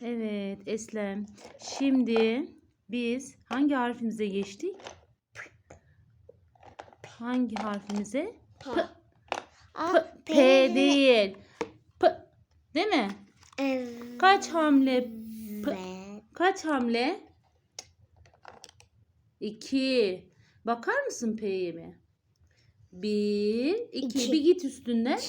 Evet Eslem. Şimdi biz hangi harfimize geçtik? Hangi harfimize? P. P. P, P değil. P. Değil mi? Evet. Kaç hamle? P. Kaç hamle? İki. Bakar mısın P'ye mi? Bir, iki. İki. Bir git üstünden.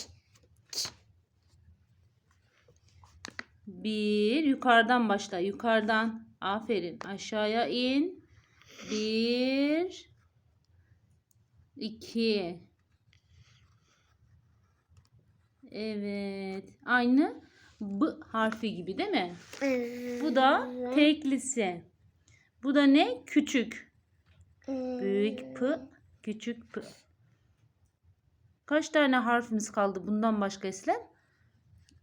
Bir. Yukarıdan başla. Yukarıdan. Aferin. Aşağıya in. Bir. iki. Evet. Aynı B harfi gibi değil mi? Bu da teklisi. Bu da ne? Küçük. Büyük P, küçük P. Kaç tane harfimiz kaldı bundan başka Eslem?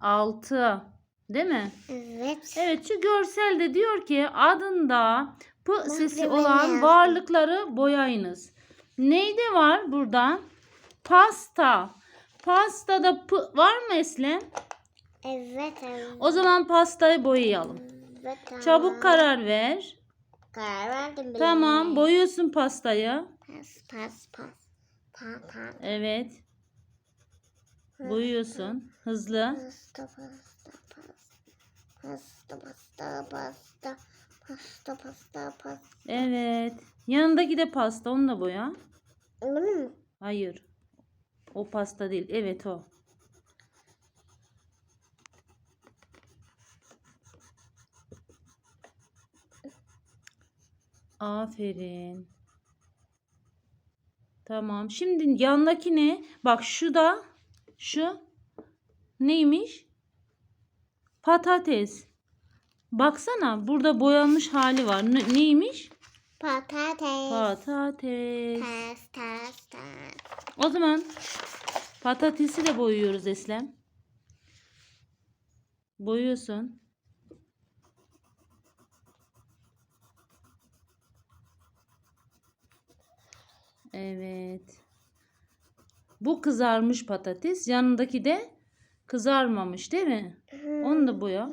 6. Değil mi? Evet. Evet şu görselde diyor ki adında P sesi olan varlıkları boyayınız. Neyde var burada? Pasta. Pastada P var mı Eslem? Evet. evet. O zaman pastayı boyayalım. Evet, tamam. Çabuk karar ver. Karar verdim bile. Tamam boyuyorsun pastayı. Pas pas pas. Pa pa. Evet. Boyuyorsun. Hızlı. Pasta pasta pasta. Pasta pasta pasta. Pasta pasta. Evet. Yanındaki de pasta. Onu da boya. Bunu mu? Hayır. O pasta değil. Evet o. Aferin. Tamam. Şimdi yandaki ne? Bak şu da şu neymiş? Patates. Baksana burada boyanmış hali var. Ne- neymiş? Patates. Patates. Pasta pasta. O zaman patatesi de boyuyoruz Eslem. Boyuyorsun. Evet. Bu kızarmış patates. Yanındaki de kızarmamış değil mi? Onu da boya.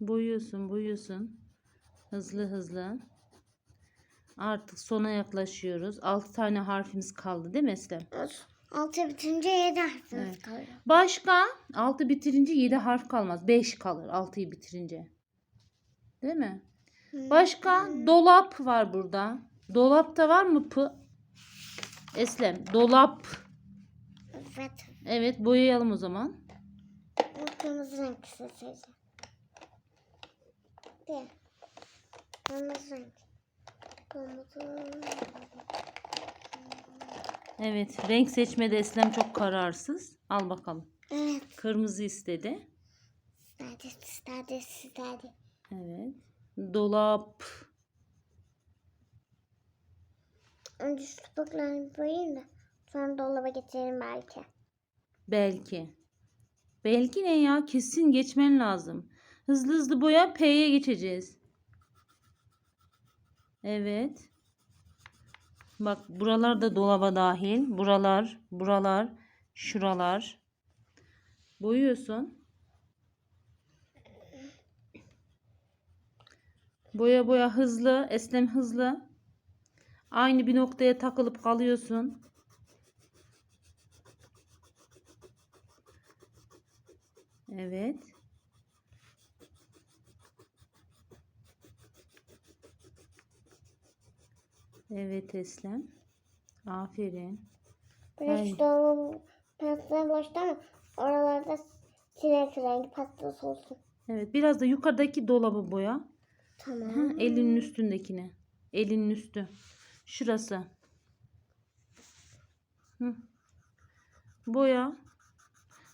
Boyuyorsun, boyuyorsun. Hızlı hızlı. Artık sona yaklaşıyoruz. 6 tane harfimiz kaldı değil mi Eslem? Altı bitince yedi harfimiz Evet. kalıyor. Başka 6 bitirince 7 harf kalmaz. 5 kalır 6'yı bitirince. Değil mi? Başka dolap var burada. Dolapta var mı p? Eslem dolap. Evet. Evet boyayalım o zaman. Kırmızı renk seçeceğim. Bir. Kırmızı renk. Kırmızı. Evet renk seçmede Eslem çok kararsız. Al bakalım. Evet. Kırmızı istedi. Stadi, stadi, stadi. Evet. Dolap. Önce şu tabaklarını boyayayım da sonra dolaba getiririm belki. Belki. Belki ne ya? Kesin geçmen lazım. Hızlı hızlı boya P'ye geçeceğiz. Evet. Bak buralar da dolaba dahil. Buralar, buralar, şuralar. Boyuyorsun. Boya boya hızlı, Eslem hızlı. Aynı bir noktaya takılıp kalıyorsun. Evet. Evet Eslem. Aferin. Şu dolabın pastaya boşta ama oralarda sinek rengi pastası olsun. Evet biraz da yukarıdaki dolabı boya. Tamam. Hı, elinin üstündekine. Elinin üstü. Şurası. Hı. Boya.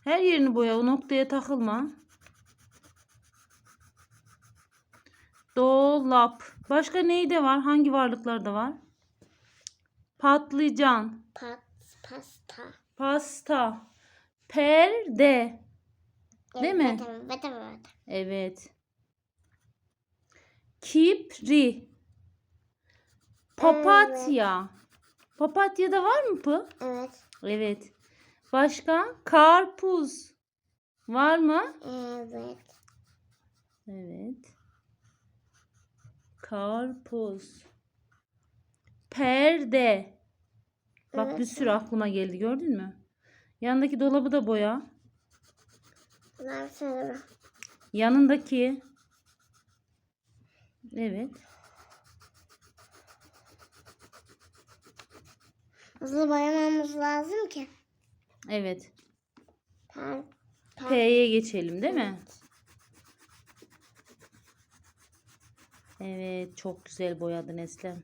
Her yerini boya. O noktaya takılma. Dolap. Başka neyde var? Hangi varlıklarda var? Patlıcan. Pat, pasta. Pasta. Perde. Değil mi? Evet, evet, evet. Kipri. Papatya. Papatya'da var mı pı? Evet. Evet. Başka? Karpuz. Var mı? Evet. Evet. Karpuz. Perde. Bak bir sürü aklıma geldi gördün mü? Yanındaki dolabı da boya. Bunlar. Yanındaki. Evet. Hızlı boyamamız lazım ki. Evet. P'ye geçelim değil mi? Evet, çok güzel boyadın Eslem.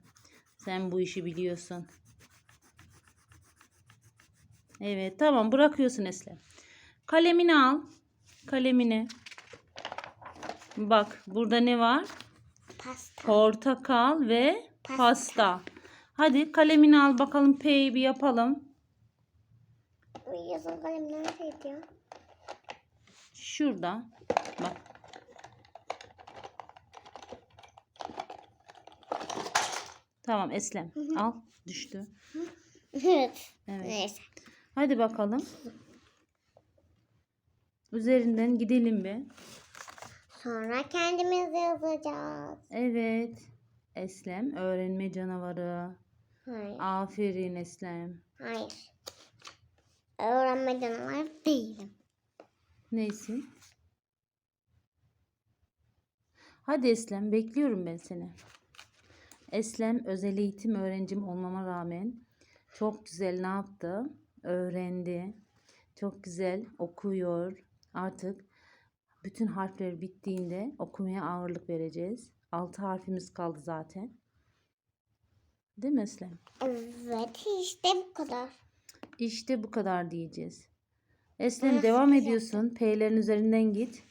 Sen bu işi biliyorsun. Evet, tamam bırakıyorsun Eslem. Kalemini al. Kalemini. Bak, burada ne var? Pasta. Portakal ve Pasta. pasta. Hadi kalemini al bakalım P'yi bir yapalım. Yazın kalem neredeydi ya? Şurada. Bak. Tamam Eslem. Al. Düştü. evet. Evet. Neyse. Hadi bakalım. Üzerinden gidelim bir. Sonra kendimiz yazacağız. Evet. Eslem öğrenme canavarı. Hayır. Aferin Eslem. Hayır. Öğrenme canavar değilim. Neysin? Hadi Eslem bekliyorum ben seni. Eslem özel eğitim öğrencim olmama rağmen çok güzel ne yaptı? Öğrendi. Çok güzel okuyor. Artık bütün harfler bittiğinde okumaya ağırlık vereceğiz. Altı harfimiz kaldı zaten. Değil mi Eslem? Evet işte bu kadar. İşte bu kadar diyeceğiz. Eslem Nasıl devam güzel. ediyorsun. P'lerin üzerinden git.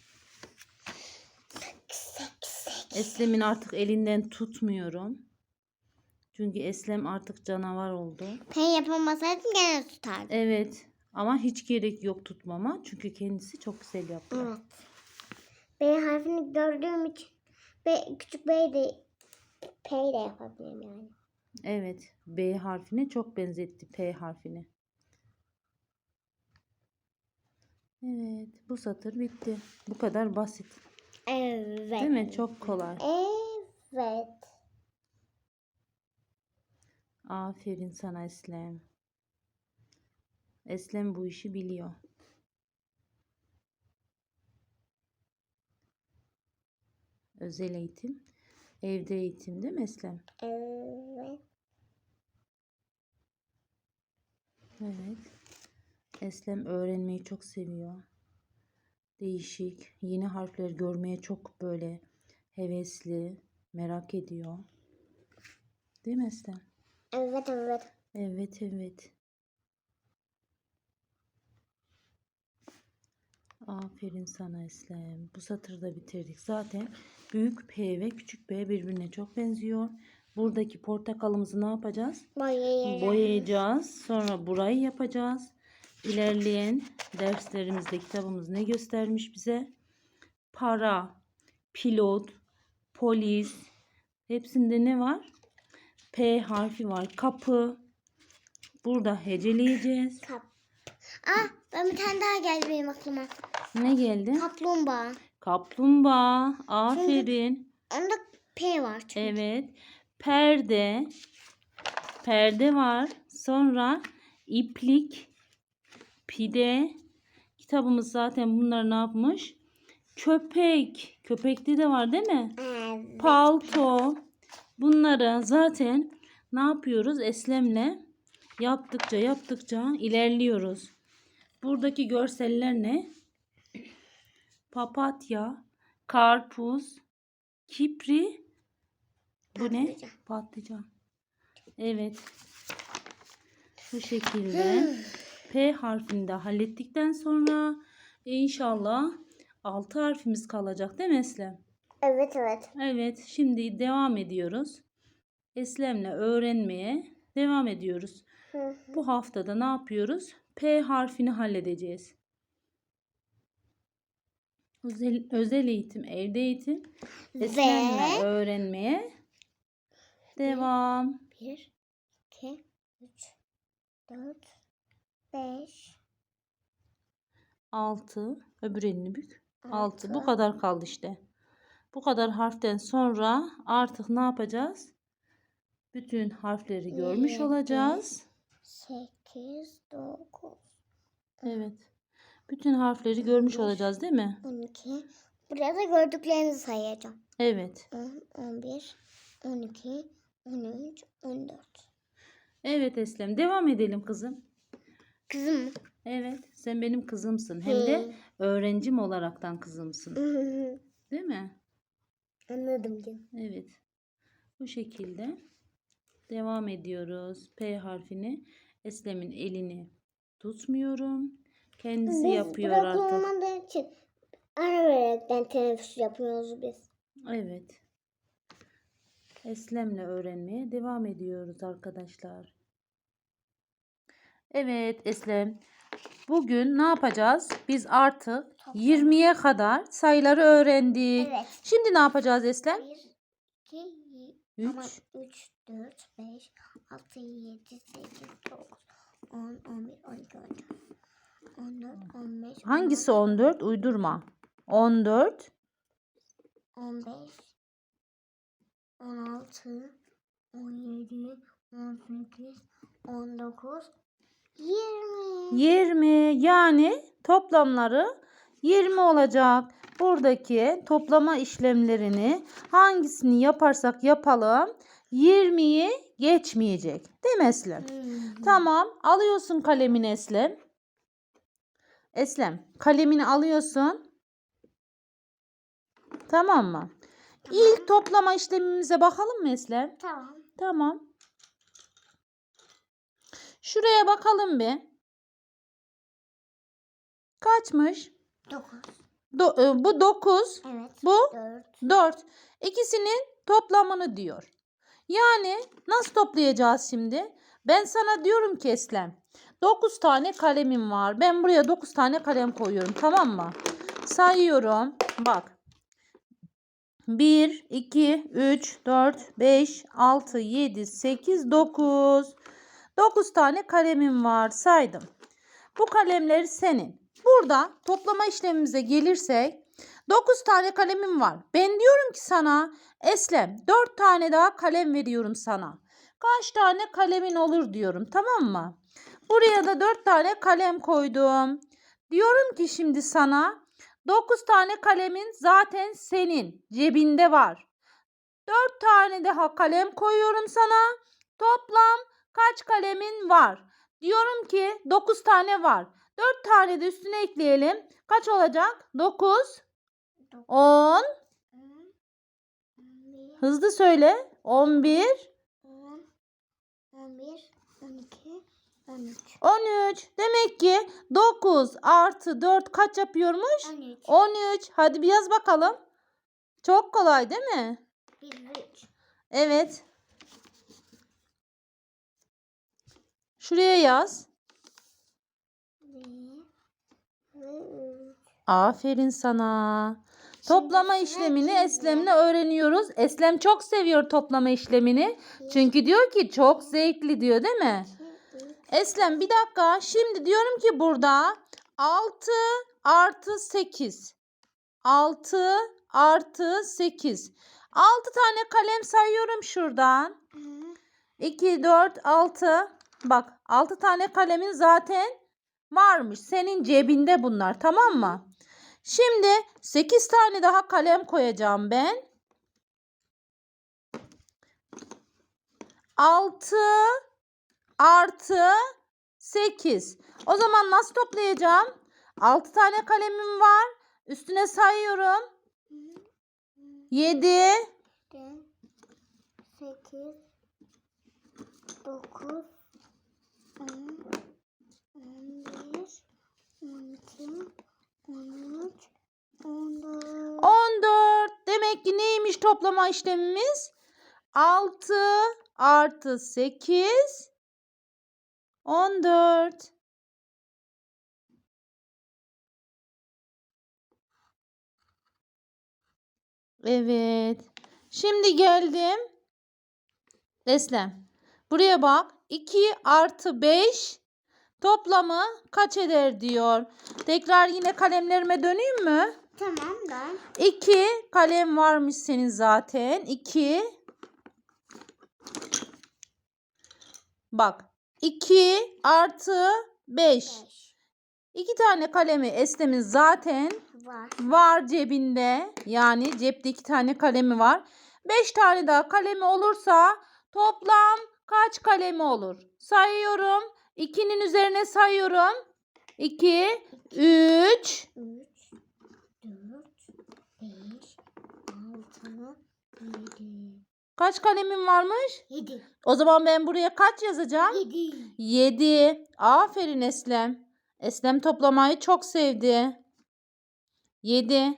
Eslem'in artık elinden tutmuyorum. Çünkü Eslem artık canavar oldu. P yapamasaydın gene tutardım. Evet ama hiç gerek yok tutmama. Çünkü kendisi çok güzel yapıyor. Evet. B harfini gördüğüm için B, küçük B de P de yapabilirim yani. Evet B harfine çok benzetti P harfini. Evet bu satır bitti. Bu kadar basit. Evet. Değil mi? Çok kolay. Evet. Aferin sana Eslem. Eslem bu işi biliyor. Özel eğitim, evde eğitim değil mi Eslem? Evet. Evet. Eslem öğrenmeyi çok seviyor. Değişik, yeni harfler görmeye çok böyle hevesli, merak ediyor. Değil mi Eslem? Evet evet. Evet evet. Aferin sana Eslem. Bu satırı da bitirdik. Zaten büyük P ve küçük P birbirine çok benziyor. Buradaki portakalımızı ne yapacağız? Boyayacağız. Boyayacağız. Sonra burayı yapacağız. İlerleyen derslerimizde kitabımız ne göstermiş bize? Para, pilot, polis. Hepsinde ne var? P harfi var. Kapı. Burada heceleyeceğiz. Kap. Ah ben bir tane daha geldi benim aklıma. Ne geldi? Kaplumbağa. Kaplumbağa. Aferin. Onda P var çünkü. Evet. Perde. Perde var. Sonra iplik. Pide. Kitabımız zaten bunlar ne yapmış? Köpek. Köpekte de var değil mi? Evet. Palto. Bunları zaten ne yapıyoruz? Eslemle yaptıkça yaptıkça ilerliyoruz. Buradaki görseller ne? Papatya, karpuz, kipri, bu ne? Patlıcan. Patlıcan. Evet. Bu şekilde P harfini de hallettikten sonra inşallah 6 harfimiz kalacak değil mi Eslem? Evet evet. Evet, şimdi devam ediyoruz. Eslem'le öğrenmeye devam ediyoruz. Hı. Bu haftada ne yapıyoruz? P harfini halledeceğiz. Özel, özel eğitim, evde eğitim. Eslem'le Ve öğrenmeye devam. 1, 2, 3, 4, 5, 6. Öbür elini bük. 6. Altı. Bu kadar kaldı işte. Bu kadar harften sonra artık ne yapacağız? Bütün harfleri görmüş olacağız. 8, 9, Evet. Bütün harfleri görmüş olacağız değil mi? 12. Buraya da gördüklerinizi sayacağım. Evet. 10, 11, 12, 13, 14. Evet Eslem. Devam edelim kızım. Kızım mı? Evet. Sen benim kızımsın. Hem de öğrencim olaraktan kızımsın. Hı. Değil mi? Anladım canım. Evet. Bu şekilde devam ediyoruz. P harfini Eslem'in elini tutmuyorum. Kendisi Biz yapıyor artık. olmadığı için ara vererekten teneffüs yapıyoruz biz. Evet. Eslem'le öğrenmeye devam ediyoruz arkadaşlar. Evet Eslem. Bugün ne yapacağız? Biz artık 20'ye kadar sayıları öğrendik. Evet. Şimdi ne yapacağız Eslem? 1, 2, 3. 3, 4, 5, 6, 7, 8, 9, 10, 11, 12, 13, 14, 15, Hangisi 14? Uydurma. 14. 15, 16, 17, 18, 19, 20. 20 yani toplamları 20 olacak. Buradaki toplama işlemlerini hangisini yaparsak yapalım 20'yi geçmeyecek. Değil mi Eslem? Hmm. Tamam. Alıyorsun kalemini Eslem. Eslem kalemini alıyorsun. Tamam mı? İlk toplama işlemimize bakalım mı Eslem? Tamam. Tamam. Şuraya bakalım bir. Kaçmış? 9. Do- e, bu 9, Evet. bu 4. 4. İkisinin toplamını diyor. Yani nasıl toplayacağız şimdi? Ben sana diyorum ki Eslem. 9 tane kalemim var. Ben buraya 9 tane kalem koyuyorum. Tamam mı? Sayıyorum. Bak. 1, 2, 3, 4, 5, 6, 7, 8, 9. 9 tane kalemim var. Saydım. Bu kalemleri senin. Burada toplama işlemimize gelirsek 9 tane kalemim var. Ben diyorum ki sana Eslem 4 tane daha kalem veriyorum sana. Kaç tane kalemin olur diyorum tamam mı? Buraya da 4 tane kalem koydum. Diyorum ki şimdi sana 9 tane kalemin zaten senin cebinde var. 4 tane daha kalem koyuyorum sana. Toplam kaç kalemin var? Diyorum ki 9 tane var. 4 tane de üstüne ekleyelim. Kaç olacak? 9, 10, 11, hızlı söyle. 11, 10, 11, 12, 13. 13. Demek ki 9 artı 4 kaç yapıyormuş? 13. 13. Hadi bir yaz bakalım. Çok kolay değil mi? 1 ve 3. Evet. Şuraya yaz. 1 ve 3. Aferin sana. Toplama işlemini? Eslem'le öğreniyoruz. Eslem çok seviyor toplama işlemini. Çünkü diyor ki çok zevkli diyor değil mi? Eslem bir dakika. Şimdi diyorum ki burada 6 artı 8. 6 artı 8. 6 tane kalem sayıyorum şuradan. 2, 4, 6. Bak 6 tane kalemin zaten varmış. Senin cebinde bunlar tamam mı? Şimdi 8 tane daha kalem koyacağım ben. 6 artı 8. O zaman nasıl toplayacağım? 6 tane kalemim var. Üstüne sayıyorum. 7, 8 9 10 11 12 13 14 14. Demek ki neymiş toplama işlemimiz? 6 artı 8 14. Evet. Şimdi geldim. Eslem. Buraya bak. 2 artı 5 toplamı kaç eder diyor. Tekrar yine kalemlerime döneyim mü? Tamam da. 2 kalem varmış senin zaten. 2 Bak. 2 artı 5. 5 2 tane kalemi Eslem'in zaten var. var cebinde. Yani cepte 2 tane kalemi var. 5 tane daha kalemi olursa toplam kaç kalemi olur? Sayıyorum. 2'nin üzerine sayıyorum. 2, 3, 3 4 5 6 7 kaç kalemim varmış? 7 O zaman ben buraya kaç yazacağım? 7 7. Aferin Eslem. Eslem toplamayı çok sevdi. 7.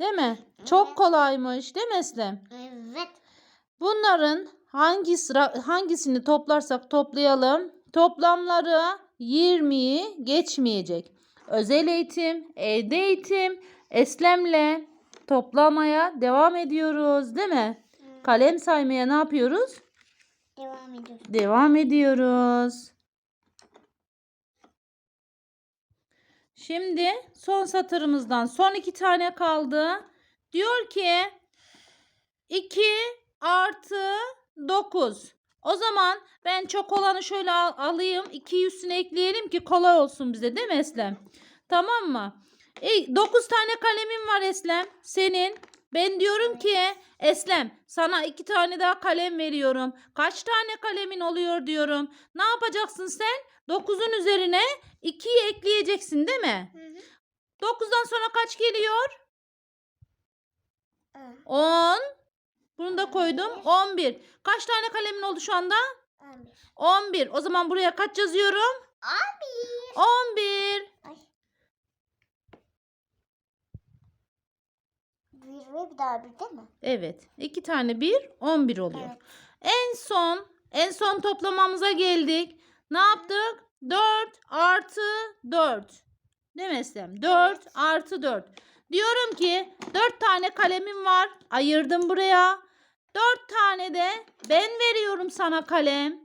Değil mi? Çok Evet. kolaymış, değil mi Eslem? Evet. Bunların hangi sıra hangisini toplarsak toplayalım toplamları 20'yi geçmeyecek. Özel eğitim, evde eğitim, eslemle toplamaya devam ediyoruz, değil mi? Kalem saymaya ne yapıyoruz? Devam ediyoruz. Devam ediyoruz. Şimdi son satırımızdan son iki tane kaldı. Diyor ki 2 artı 9. O zaman ben çok olanı şöyle al- alayım. 2'yi üstüne ekleyelim ki kolay olsun bize değil mi Eslem? Tamam mı? 9 tane kalemim var Eslem. Senin. Ben diyorum ki Eslem sana iki tane daha kalem veriyorum. Kaç tane kalemin oluyor diyorum. Ne yapacaksın sen? 9'un üzerine 2'yi ekleyeceksin değil mi? Hı hı. 9'dan sonra kaç geliyor? Evet. 10. Bunu da koydum. 11. Kaç tane kalemin oldu şu anda? 11. 11. O zaman buraya kaç yazıyorum? 11. Ay. Bir ve bir daha bir değil mi? Evet. 2 tane 1 11 oluyor. Evet. En son en son toplamamıza geldik. Ne yaptık? 4 artı 4. Değil mi Eslem? 4 Evet. artı 4. Diyorum ki 4 tane kalemim var. Ayırdım buraya. 4 tane de ben veriyorum sana kalem.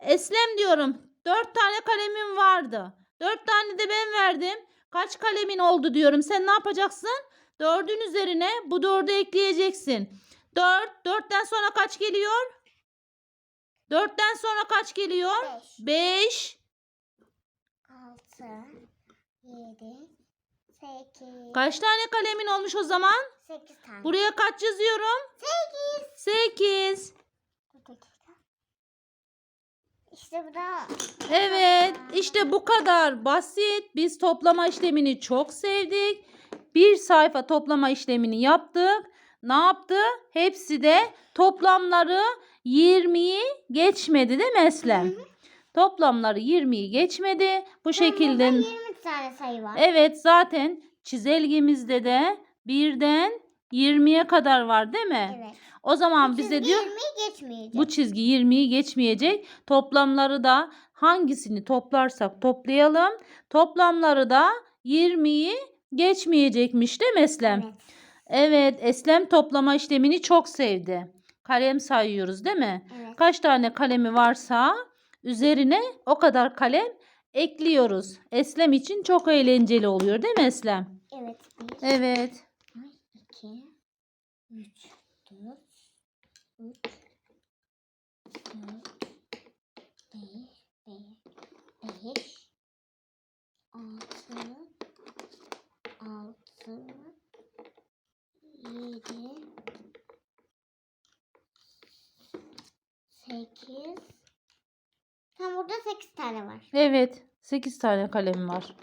Eslem diyorum. 4 tane kalemim vardı. 4 tane de ben verdim. Kaç kalemin oldu diyorum. Sen ne yapacaksın? 4'ün üzerine bu 4'ü ekleyeceksin. 4. 4'ten sonra kaç geliyor? 4'ten sonra kaç geliyor? 5. 5. 6. 7. 8. Kaç tane kalemin olmuş o zaman? 8 tane. Buraya kaç yazıyorum? 8. 8. Bir dakika. İşte bu da. Evet, işte bu kadar basit. Biz toplama işlemini çok sevdik. Bir sayfa toplama işlemini yaptık. Ne yaptı? Hepsi de toplamları 20'yi geçmedi değil mi Eslem? Toplamları 20'yi geçmedi. Bu şekilde. Burada 20 tane sayı var. Evet zaten çizelgemizde de birden 20'ye kadar var değil mi? Evet. O zaman Bu bize diyor 20'yi geçmeyecek. bu çizgi 20'yi geçmeyecek. Toplamları da hangisini toplarsak toplayalım. Toplamları da 20'yi geçmeyecekmiş değil mi Eslem? Evet. Evet, Eslem toplama işlemini çok sevdi. Kalem sayıyoruz değil mi? Evet. Kaç tane kalemi varsa üzerine o kadar kalem ekliyoruz. Eslem için çok eğlenceli oluyor değil mi Eslem? Evet. 1, Evet. 2, 3, 4, 3, 4, 5, 6, 6, 7, 8, Tam burada 8 tane var. Evet. 8 tane kalem var.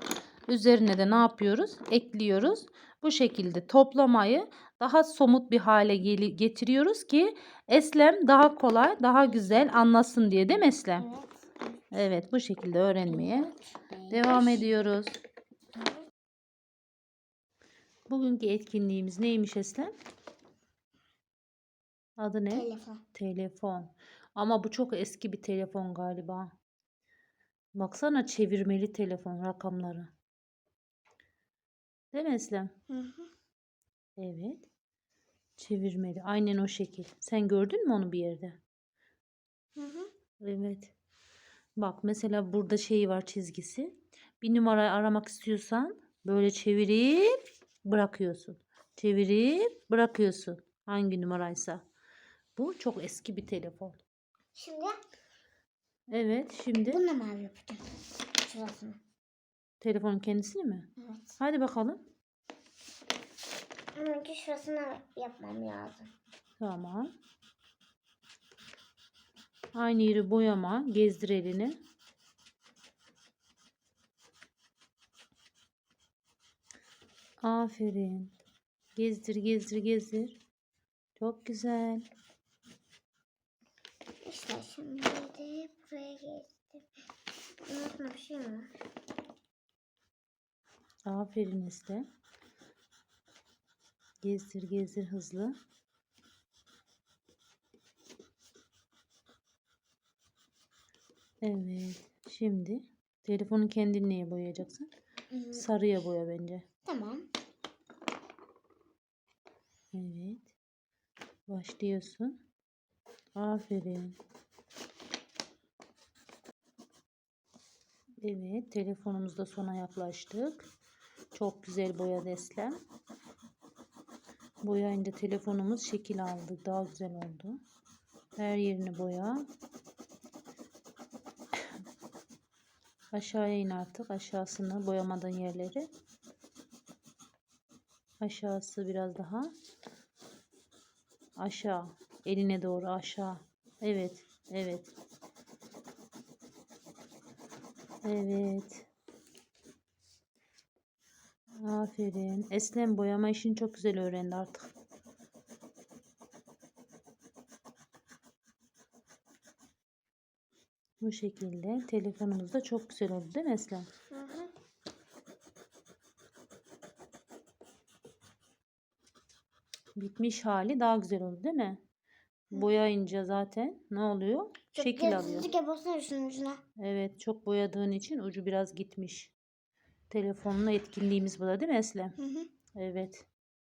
Üzerine de ne yapıyoruz? Ekliyoruz. Bu şekilde toplamayı daha somut bir hale getiriyoruz ki Eslem daha kolay, daha güzel anlasın diye değil mi Eslem? Evet. Evet, bu şekilde öğrenmeye devam ediyoruz. Bugünkü etkinliğimiz neymiş Eslem? Adı ne? Telefon. Telefon. Ama bu çok eski bir telefon galiba. Baksana çevirmeli telefon rakamları. Değil mi Eslem? Hı hı. Evet. Çevirmeli. Aynen o şekil. Sen gördün mü onu bir yerde? Evet. Bak mesela burada şey var çizgisi. Bir numarayı aramak istiyorsan böyle çevirip bırakıyorsun. Çevirip bırakıyorsun. Hangi numaraysa. Bu çok eski bir telefon. Şimdi Evet şimdi bununla mavi yapacağım. Şurasını. telefonun kendisini mi? Evet. Hadi bakalım. Ama önce şurasını yapmam lazım. Tamam. Aynı yeri boyama. Gezdir elini. Aferin. Gezdir, gezdir, gezdir. Çok güzel. İşte şimdi de buraya geçtim. Unutma bir şey mi? Aferin Esle. Gezdir, gezdir hızlı. Evet. Şimdi telefonun kendini neye boyayacaksın? Hmm, Sarıya boya bence. Tamam. Evet. Başlıyorsun. Aferin. Evet, telefonumuzda sona yaklaştık. Çok güzel boya deslem. Boyayınca telefonumuz şekil aldı. Daha güzel oldu. Her yerini boya. Aşağıya in artık. Aşağısını boyamadığın yerleri. Aşağısı biraz daha. Aşağı. Eline doğru aşağı. Evet. Evet. Evet. Aferin. Eslem boyama işini çok güzel öğrendi artık. Bu şekilde telefonumuz da çok güzel oldu değil mi Eslem? Hı hı. Bitmiş hali daha güzel oldu değil mi? Boyayınca zaten ne oluyor? Çok Şekil alıyor. gezdirdik ya basın şunun ucuna. Evet çok boyadığın için ucu biraz gitmiş. Telefonla etkinliğimiz bu da değil mi Eslem? Hı hı. Evet.